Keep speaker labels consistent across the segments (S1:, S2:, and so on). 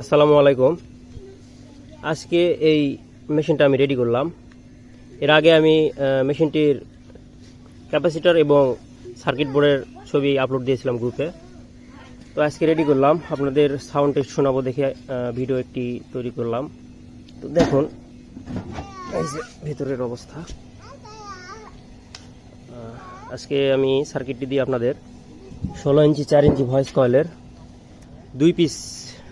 S1: আসসালামু আলাইকুম। আজকে এই মেশিনটা আমি রেডি করলাম। এর আগে আমি মেশিনটির ক্যাপাসিটার এবং সার্কিট বোর্ডের ছবি আপলোড দিয়েছিলাম গ্রুপে তো আজকে রেডি করলাম। আপনাদের সাউন্ড টেস্ট শোনাবো দেখে ভিডিও একটি তৈরি করলাম। তো দেখুন, এই যে ভিতরের অবস্থা। আজকে আমি সার্কিটটি দিয়ে আপনাদের। ষোলো ইঞ্চি, চার ইঞ্চি ভয়েস কয়েলের দুই পিস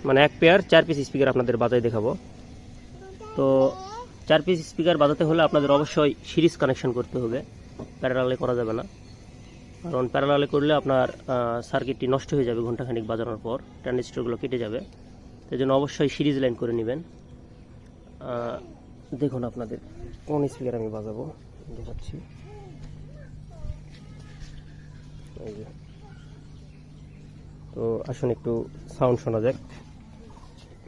S1: মানে এক পেয়ার চার পিস স্পিকার আপনাদের বাজায় দেখাবো। তো চার পিস স্পিকার বাজাতে হলে আপনাদের অবশ্যই সিরিজ কানেকশন করতে হবে। প্যারালালে করা যাবে না। কারণ প্যারালালে করলে আপনার সার্কিটটি নষ্ট হয়ে যাবে ঘন্টাখানিক বাজানোর পর। ট্রানজিস্টরগুলো কেটে যাবে। সেই জন্য অবশ্যই সিরিজ লাইন করে নেবেন। দেখুন আপনাদের কোন স্পিকার আমি বাজাবো। দেখাচ্ছি। তো আসুন একটু সাউন্ড শোনা যাক।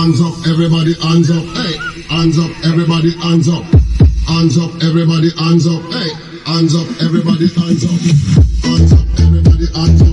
S2: Hands up, everybody, hands up, hey. Hands up, everybody, hands up. Hands up, everybody, hands up, hey. Hands up, everybody, hands up. Hands up, everybody, hands up.